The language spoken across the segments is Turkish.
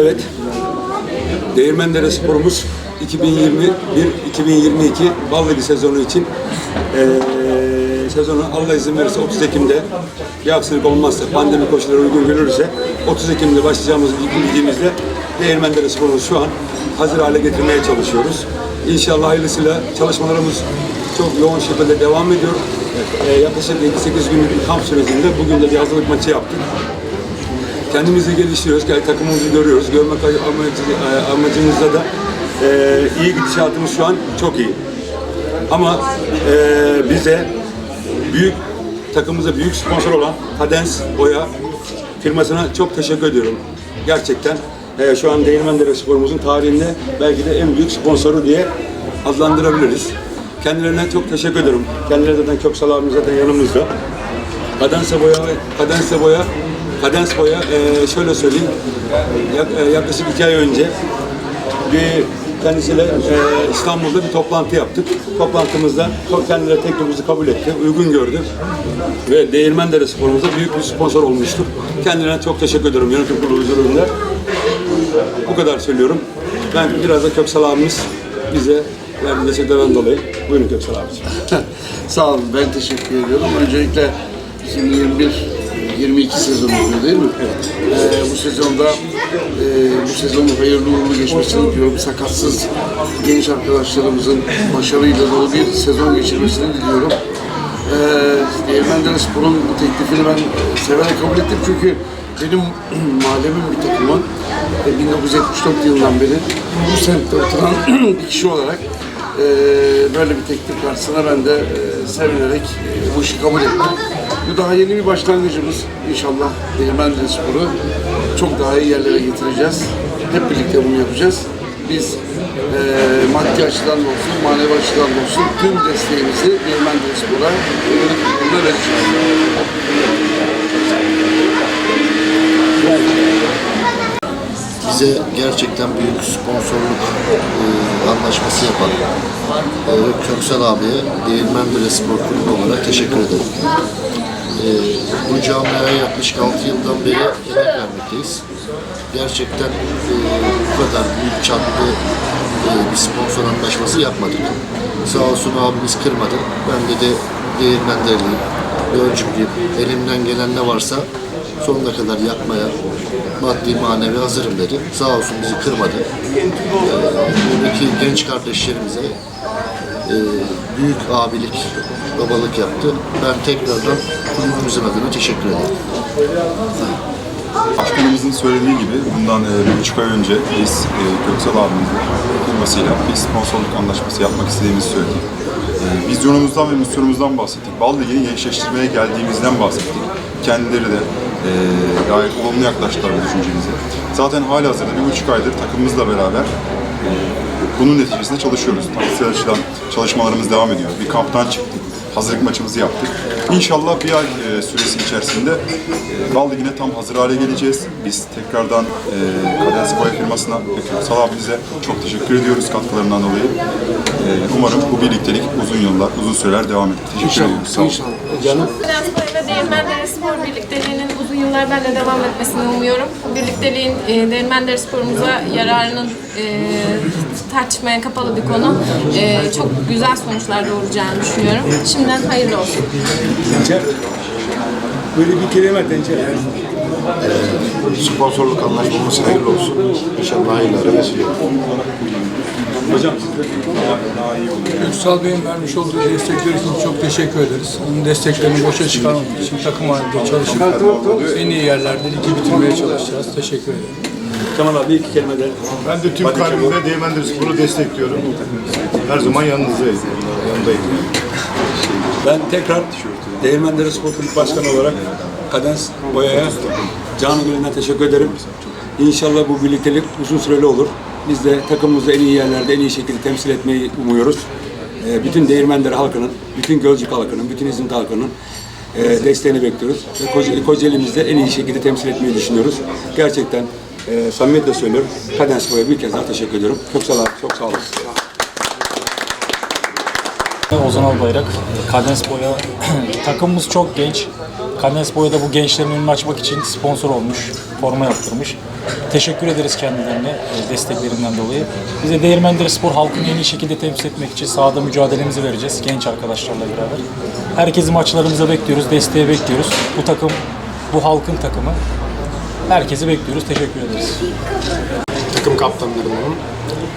Evet. Değirmendere sporumuz 2021-2022 Bal Ligi sezonu için eee sezonu Allah izin verirse 30 Ekim'de bir aksilik olmazsa, pandemi koşulları uygun görülürse 30 Ekim'de başlayacağımız ligimizde Değirmendere sporumuzu şu an hazır hale getirmeye çalışıyoruz. İnşallah hayırlısıyla çalışmalarımız çok yoğun şekilde devam ediyor. Eee yaklaşık 7-8 günlük bir kamp sürecinde bugün de bir hazırlık maçı yaptık kendimizi geliştiriyoruz, yani takımımızı görüyoruz. Görmek amacı, amacımızda da e, iyi gidişatımız şu an çok iyi. Ama e, bize büyük takımımıza büyük sponsor olan Kadens Boya firmasına çok teşekkür ediyorum. Gerçekten e, şu an Değirmendere sporumuzun tarihinde belki de en büyük sponsoru diye adlandırabiliriz. Kendilerine çok teşekkür ederim. Kendileri zaten Köksal abimiz zaten yanımızda. Kadense boya, kadense boya, kadens e, şöyle söyleyeyim. Yak- e, yaklaşık iki ay önce bir kendisiyle e, İstanbul'da bir toplantı yaptık. Toplantımızda kendileri teklifimizi kabul etti, uygun gördü. Ve Değirmendere sporumuza büyük bir sponsor olmuştur. Kendilerine çok teşekkür ediyorum yönetim kurulu huzurunda. Bu kadar söylüyorum. Ben biraz da Köksal abimiz bize verdiği desteklerden dolayı. Buyurun Köksal abiciğim. Sağ olun, ben teşekkür ediyorum. Öncelikle 2021 22 sezonu oluyor değil mi? Evet. bu sezonda e, bu sezonun hayırlı uğurlu geçmesini diliyorum. Sakatsız genç arkadaşlarımızın başarıyla dolu bir sezon geçirmesini diliyorum. E, Değirmendere Spor'un teklifini ben e, severek kabul ettim çünkü benim mahallemin bir takımı e, 1974 yılından beri bu semtte oturan bir kişi olarak e, böyle bir teklif karşısına ben de e, sevinerek e, bu işi kabul ettim. Bu daha yeni bir başlangıcımız. İnşallah Değirmendere Spor'u çok daha iyi yerlere getireceğiz. Hep birlikte bunu yapacağız. Biz e, maddi açıdan da olsun, manevi açıdan da olsun tüm desteğimizi Değirmendere Spor'a vereceğiz. Bize gerçekten büyük sponsorluk e, anlaşması yapan e, Köksal abiye Değirmendere Spor Kulübü olarak teşekkür ederim. E, bu camiaya yaklaşık 6 yıldan beri emek vermekteyiz. Gerçekten e, bu kadar büyük çaplı e, bir sponsor anlaşması yapmadık. Sağ olsun abimiz kırmadı. Ben de de Değirmenderliyim, Gölcüklüyüm. Elimden gelen ne varsa sonuna kadar yapmaya maddi manevi hazırım dedi. Sağ olsun bizi kırmadı. Ee, buradaki genç kardeşlerimize e, büyük abilik, babalık yaptı. Ben tekrardan kulübümüzün adına teşekkür ederim. Başkanımızın söylediği gibi bundan e, bir ay önce biz e, Köksal abimizle firmasıyla bir sponsorluk anlaşması yapmak istediğimizi söyledik. E, vizyonumuzdan ve misyonumuzdan bahsettik. Bal Ligi'ni gençleştirmeye geldiğimizden bahsettik. Kendileri de e, gayet olumlu yaklaştılar bu düşüncemize. Zaten hali hazırda bir buçuk aydır takımımızla beraber e, bunun neticesinde çalışıyoruz. Taktiksel açıdan çalışmalarımız devam ediyor. Bir kamptan çıktık hazırlık maçımızı yaptık. İnşallah bir ay e, süresi içerisinde e, Bal Ligi'ne tam hazır hale geleceğiz. Biz tekrardan e, Kadens Boya firmasına ve Köksal abimize çok teşekkür ediyoruz katkılarından dolayı. E, umarım bu birliktelik uzun yıllar, uzun süreler devam eder. Teşekkür ediyoruz. Sağ olun. İnşallah. Spor ve Değirmendere Spor birlikteliğinin uzun yıllar benimle devam etmesini umuyorum. Bu birlikteliğin e, Değirmendere Spor'umuza yararının e, tartışmaya kapalı bir konu. E, çok güzel sonuçlar doğuracağını düşünüyorum. Şimdiden hayırlı olsun. Böyle bir kelime Dençer. Sponsorluk anlaşmamız hayırlı olsun. İnşallah hayırlara vesile olur. Hocam Ünsal Bey'in vermiş olduğu destekler için çok teşekkür ederiz. Onun desteklerini boşa çıkarmamak için takım halinde çalışıp en iyi yerlerde ligi bitirmeye çalışacağız. Teşekkür ederim. Kemal abi iki kelime de. Ben de tüm kalbimle Değirmendir Spor'u destekliyorum. Her zaman yanınızdayız. Yanındayım. Ben tekrar Değirmendere Spor Kulübü Başkanı olarak Kadens Boya'ya canı gönülden teşekkür ederim. İnşallah bu birliktelik uzun süreli olur. Biz de takımımızı en iyi yerlerde en iyi şekilde temsil etmeyi umuyoruz. Ee, Bütün Değirmendere halkının, bütün Gölcük halkının, bütün İzmit halkının e, desteğini bekliyoruz. Kocaeli'mizde en iyi şekilde temsil etmeyi düşünüyoruz. Gerçekten e, samimiyetle söylüyorum. Kadens Boya'ya bir kez daha teşekkür ediyorum. Köksal abi çok sağ olasın. Ozan Albayrak, Kadens Boya. Takımımız çok genç. Kanes Boya'da bu gençlerin önünü açmak için sponsor olmuş, forma yaptırmış. Teşekkür ederiz kendilerine e, desteklerinden dolayı. Biz de Değirmendere Spor halkını en iyi şekilde temsil etmek için sahada mücadelemizi vereceğiz genç arkadaşlarla beraber. Herkesi maçlarımıza bekliyoruz, desteğe bekliyoruz. Bu takım, bu halkın takımı. Herkesi bekliyoruz, teşekkür ederiz. takım kaptanlarından.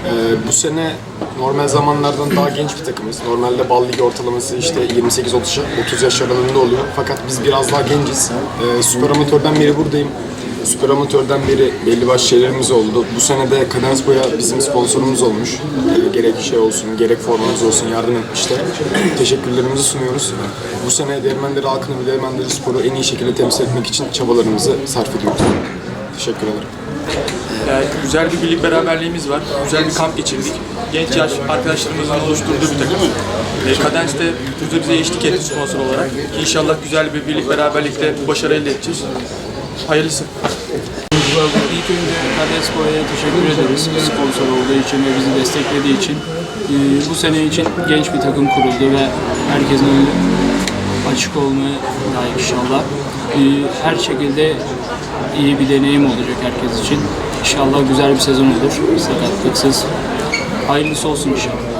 Ee, bu sene normal zamanlardan daha genç bir takımız. Normalde bal ligi ortalaması işte 28-30 30 yaş aralığında oluyor. Fakat biz biraz daha genciz. Ee, süper amatörden beri buradayım. Süper amatörden beri belli başlı şeylerimiz oldu. Bu sene de Kadens Boya bizim sponsorumuz olmuş. Ee, gerek şey olsun, gerek formamız olsun yardım etmişler. Teşekkürlerimizi sunuyoruz. Bu sene Değirmenleri halkını ve Değirmenleri sporu en iyi şekilde temsil etmek için çabalarımızı sarf ediyoruz. Teşekkür ederim. Yani güzel bir birlik beraberliğimiz var. Güzel bir kamp geçirdik. Genç yaş arkadaşlarımızın oluşturduğu bir takım. Ve Kadens de bize eşlik etti sponsor olarak. İnşallah güzel bir birlik beraberlikle bu başarı elde edeceğiz. Hayırlısı. İlk önce Kades Boya'ya teşekkür ederiz sponsor olduğu için ve bizi desteklediği için. Ee, bu sene için genç bir takım kuruldu ve herkesin önü açık olmaya layık inşallah. Ee, her şekilde iyi bir deneyim olacak herkes için. İnşallah güzel bir sezon olur, sakatlıksız. Hayırlısı olsun inşallah.